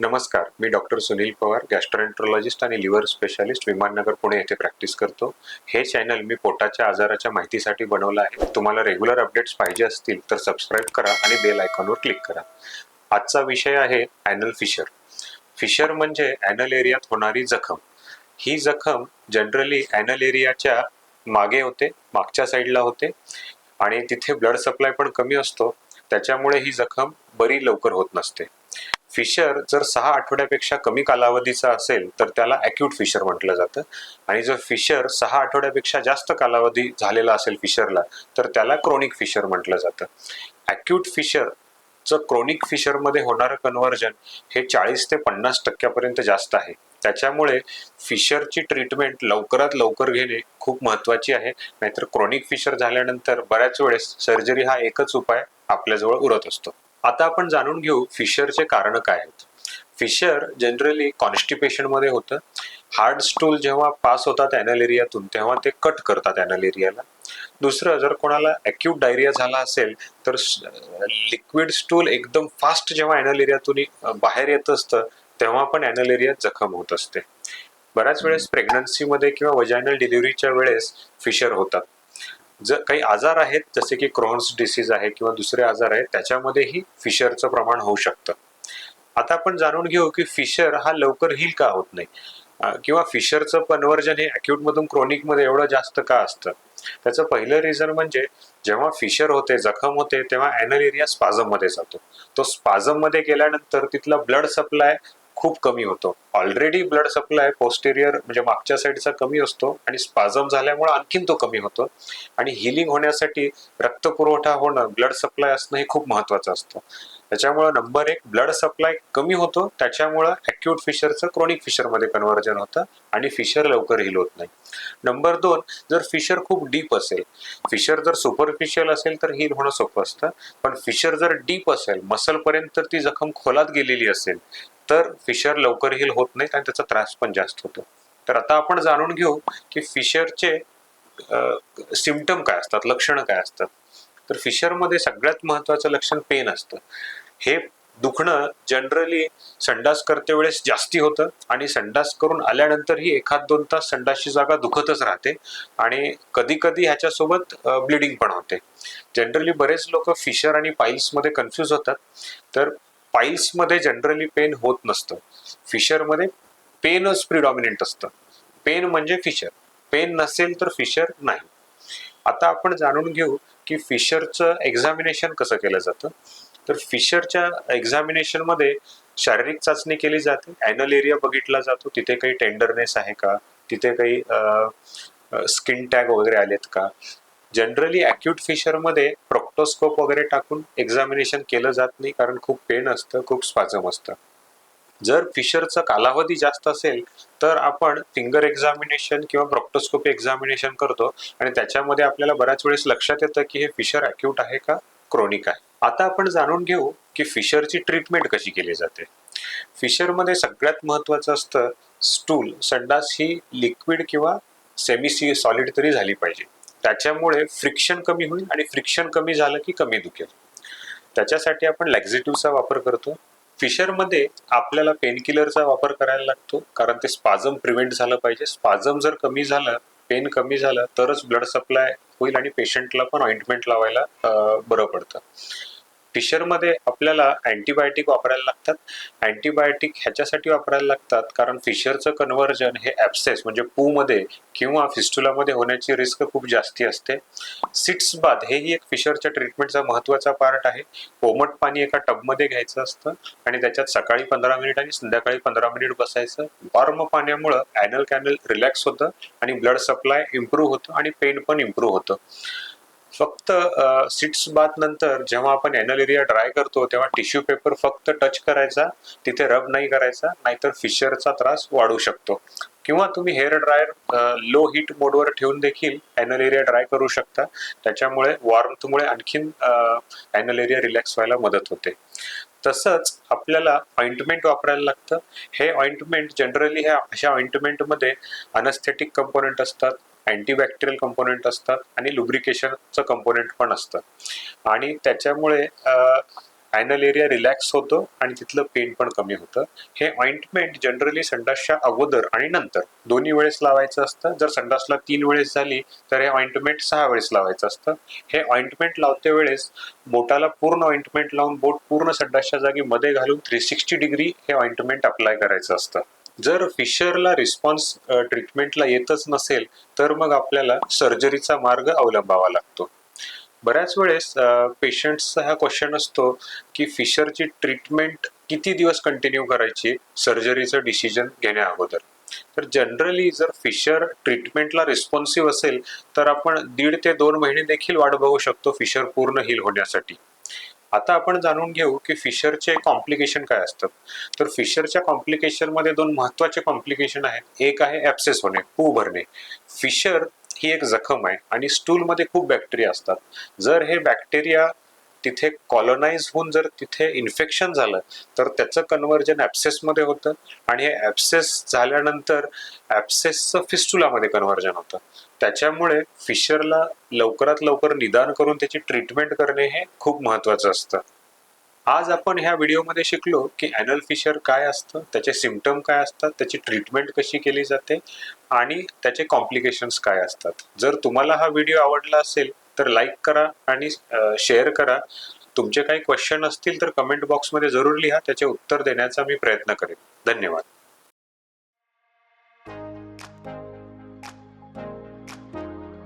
नमस्कार मी doctor Sunil Pawar gastroenterologist आणि लिव्हर स्पेशालिस्ट विमाननगर पुणे येथे प्रॅक्टिस करतो. हे चॅनल मी पोटाच्या आजाराच्या माहितीसाठी बनवलं आहे. तुम्हाला रेग्युलर अपडेट्स पाहिजे असतील तर सबस्क्राईब करा आणि बेल आयकॉनवर क्लिक करा. आजचा विषय आहे ॲनल फिशर. फिशर म्हणजे ॲनल एरियात होणारी जखम. ही जखम जनरली ॲनल एरियाच्या मागे होते मागच्या साईडला होते आणि तिथे ब्लड सप्लाय पण कमी असतो. त्याच्यामुळे ही जखम बरी लवकर होत नसते. फिशर जर सहा आठवड्यापेक्षा कमी कालावधीचा असेल तर त्याला अॅक्यूट फिशर म्हटलं जातं. आणि जर फिशर सहा आठवड्यापेक्षा जास्त कालावधी झालेला असेल फिशरला तर त्याला क्रोनिक फिशर म्हटलं जातं. अॅक्यूट फिशर क्रॉनिक क्रोनिक फिशरमध्ये होणारं कन्व्हर्जन हे चाळीस ते पन्नास टक्क्यापर्यंत जास्त आहे. त्याच्यामुळे फिशरची ट्रीटमेंट लवकरात लवकर घेणे खूप महत्वाची आहे. नाहीतर क्रोनिक फिशर झाल्यानंतर बऱ्याच वेळेस सर्जरी हा एकच उपाय आपल्याजवळ उरत असतो. आता आपण जाणून घेऊ फिशरचे कारण काय आहेत. फिशर जनरली कॉन्स्टिपेशनमध्ये होतं. हार्ड स्टूल जेव्हा पास होतात ॲनल एरियातून तेव्हा ते कट करतात ॲनल एरियाला दुसरं जर कोणाला अॅक्यूट डायरिया झाला असेल तर लिक्विड स्टूल एकदम फास्ट जेव्हा ॲनल एरियातून बाहेर येत असतं तेव्हा पण ॲनल एरियात जखम होत असते. बऱ्याच वेळेस प्रेग्नन्सीमध्ये किंवा वजायनल डिलिव्हरीच्या वेळेस फिशर होतात. जर काही आजार आहेत जसे की क्रॉन्स डिसीज आहे किंवा दुसरे आजार आहेत त्याच्यामध्येही फिशरचं प्रमाण होऊ शकतं. आता आपण जाणून घेऊ की फिशर हा लवकर हिल का होत नाही? किंवा फिशरचं कन्व्हर्जन हे अक्यूट मधून chronic मध्ये एवढं जास्त का असतं? त्याचं पहिलं रिझन म्हणजे जेव्हा फिशर होते जखम होते तेव्हा ॲनल एरिया स्पाझममध्ये जातो. तो स्पाझममध्ये गेल्यानंतर तिथला ब्लड सप्लाय खूप कमी होतो. ऑलरेडी ब्लड सप्लाय पोस्टेरियर म्हणजे मागच्या साईडचा कमी असतो आणि स्पाझम झाल्यामुळे आणखीन तो कमी होतो. आणि हिलिंग होण्यासाठी रक्त पुरवठा होणं ब्लड सप्लाय असणं हे खूप महत्वाचं असतं. त्याच्यामुळे नंबर एक ब्लड सप्लाय कमी होतो. त्याच्यामुळं अॅक्यूट फिशरचं क्रोनिक फिशरमध्ये कन्व्हर्जन होतं आणि फिशर लवकर हिल होत नाही. नंबर दोन जर फिशर खूप डीप असेल फिशर जर सुपरफिशियल असेल तर हिल होणं सोपं असतं. पण फिशर जर डीप असेल मसलपर्यंत ती जखम खोलात गेलेली असेल तर फिशर लवकर हिल होत नाहीत आणि त्याचा त्रास पण जास्त होतो. तर आता आपण जाणून घेऊ की फिशरचे सिमटम काय असतात लक्षणं काय असतात. तर फिशरमध्ये सगळ्यात महत्वाचं लक्षण पेन असतं. हे दुखणं जनरली संडास करते वेळेस जास्ती होतं आणि संडास करून आल्यानंतरही एखाद दोन तास संडासची जागा दुखतच राहते आणि कधी कधी ह्याच्यासोबत ब्लिडिंग पण होते. जनरली बरेच लोक फिशर आणि पाईल्समध्ये कन्फ्यूज होतात. तर पाईल्समध्ये जनरली पेन होत नसतं. फिशरमध्ये पेनच प्रिडॉमिनंट असतं. पेन म्हणजे फिशर. पेन नसेल तर फिशर नाही. आता आपण जाणून घेऊ की फिशरचं एक्झामिनेशन कसं केलं जातं. तर फिशरच्या एक्झामिनेशनमध्ये शारीरिक चाचणी केली जाते. अॅनल एरिया बघितला जातो. तिथे काही टेंडरनेस आहे का? तिथे काही स्किन टॅग वगैरे आलेत का? जनरली अॅक्यूट फिशरमध्ये प्रोक्टोस्कोप वगैरे टाकून एक्झामिनेशन केलं जात नाही कारण खूप पेन असतं खूप स्पाझम असतं. जर फिशरचा कालावधी जास्त असेल तर आपण फिंगर एक्झामिनेशन किंवा प्रोक्टोस्कोपी एक्झामिनेशन करतो आणि त्याच्यामध्ये आपल्याला बऱ्याच वेळेस लक्षात येतं की हे फिशर अॅक्यूट आहे का क्रोनिक आहे. आता आपण जाणून घेऊ की फिशरची ट्रीटमेंट कशी केली जाते. फिशरमध्ये सगळ्यात महत्वाचं असतं स्टूल संडास ही लिक्विड किंवा सेमी सी सॉलिड तरी झाली पाहिजे. त्याच्यामुळे फ्रिक्शन कमी होईल आणि फ्रिक्शन कमी झालं की कमी दुखेल. त्याच्यासाठी आपण लॅक्झिटिव्हचा वापर करतो. फिशरमध्ये आपल्याला पेनकिलरचा वापर करायला लागतो. कारण ते स्पाझम प्रिव्हेंट झालं पाहिजे. स्पाझम जर कमी झालं पेन कमी झालं तरच ब्लड सप्लाय होईल आणि पेशंटला पण ऑइंटमेंट लावायला बरं पडतं. फिशरमध्ये आपल्याला अँटीबायोटिक वापरायला लागतात. अँटीबायोटिक ह्याच्यासाठी वापरायला लागतात कारण फिशरचं कन्व्हर्जन हे ॲप्सेस म्हणजे पूमध्ये किंवा फिस्टुलामध्ये होण्याची रिस्क खूप जास्ती असते. सिट्स बाद हेही एक फिशरच्या ट्रीटमेंटचा महत्त्वाचा पार्ट आहे. कोमट पाणी एका टबमध्ये घ्यायचं असतं आणि त्याच्यात सकाळी पंधरा मिनिट आणि संध्याकाळी पंधरा मिनिट बसायचं. वॉर्म पाण्यामुळं ॲनल कॅनल रिलॅक्स होतं आणि ब्लड सप्लाय इम्प्रूव्ह होतं आणि पेन पण इम्प्रूव्ह होतं. फक्त सिट्स बाथ नंतर जेव्हा आपण एनल एरिया ड्राय करतो तेव्हा टिश्यू पेपर फक्त टच करायचा तिथे रब नाही करायचा नाहीतर फिशरचा त्रास वाढू शकतो. किंवा तुम्ही हेअर ड्रायर लो हीट मोडवर ठेवून देखील एनल एरिया ड्राय करू शकता. त्याच्यामुळे वॉर्मथमुळे आणखीन एनल एरिया रिलॅक्स व्हायला मदत होते. तसंच आपल्याला ऑइंटमेंट वापरायला लागतं. हे ऑइंटमेंट जनरली ह्या अशा ऑइंटमेंटमध्ये अनस्थेटिक कंपोनेंट असतात. अँटीबॅक्टेरियल कंपोनेंट असतात आणि लुब्रिकेशनचं कंपोनेंट पण असतं. आणि त्याच्यामुळे ॲनल एरिया रिलॅक्स होतो आणि तिथलं पेन पण कमी होतं. हे ऑइंटमेंट जनरली संडासच्या अगोदर आणि नंतर. दोन्ही वेळेस लावायचं असतं. जर संडासला तीन वेळेस झाली तर हे ऑइंटमेंट सहा वेळेस लावायचं असतं. हे ऑइंटमेंट लावते वेळेस बोटाला पूर्ण ऑइंटमेंट लावून बोट पूर्ण संडासच्या जागी मध्ये घालून थ्री सिक्स्टी डिग्री हे ऑइंटमेंट अप्लाय करायचं असतं. जर फिशरला रिस्पॉन्स ट्रीटमेंटला येतच नसेल तर मग आपल्याला सर्जरीचा मार्ग अवलंबावा लागतो. बऱ्याच वेळेस पेशंट्सचा हा क्वेश्चन असतो की फिशरची ट्रीटमेंट किती दिवस कंटिन्यू करायची सर्जरीचं डिसिजन घेण्या अगोदर? तर जनरली जर फिशर ट्रीटमेंटला रिस्पॉन्सिव्ह असेल तर आपण दीड ते दोन महिने देखील वाट बघू शकतो फिशर पूर्ण हील होण्यासाठी. आता आपण जाणून घेऊ की फिशरचे कॉम्प्लिकेशन काय असतात. तर फिशरच्या कॉम्प्लिकेशनमध्ये दोन महत्त्वाचे कॉम्प्लिकेशन आहेत. एक आहे ऍप्सेस होणे पू भरणे. फिशर ही एक जखम आहे आणि स्टूलमध्ये खूप बॅक्टेरिया असतात. जर हे बॅक्टेरिया तिथे कॉलोनाइज होऊन जर तिथे इन्फेक्शन झालं तर त्याचं कन्वर्जन ॲप्सेसमध्ये होतं आणि हे ॲप्सेस झाल्यानंतर ॲप्सेसचं फिस्टुलामध्ये कन्वर्जन होतं. त्याच्यामुळे फिशरला लवकरात लवकर निदान करून त्याची ट्रीटमेंट करणे हे खूप महत्त्वाचं असतं. आज आपण ह्या व्हिडिओमध्ये शिकलो की ॲनल फिशर काय असतं त्याचे सिमटम काय असतात त्याची ट्रीटमेंट कशी केली जाते आणि त्याचे कॉम्प्लिकेशन्स काय असतात. जर तुम्हाला हा व्हिडिओ आवडला असेल तर लाईक करा आणि शेअर करा. तुमचे काही क्वेश्चन असतील तर कमेंट बॉक्समध्ये जरूर लिहा. त्याचे उत्तर देण्याचा मी प्रयत्न करेन. धन्यवाद.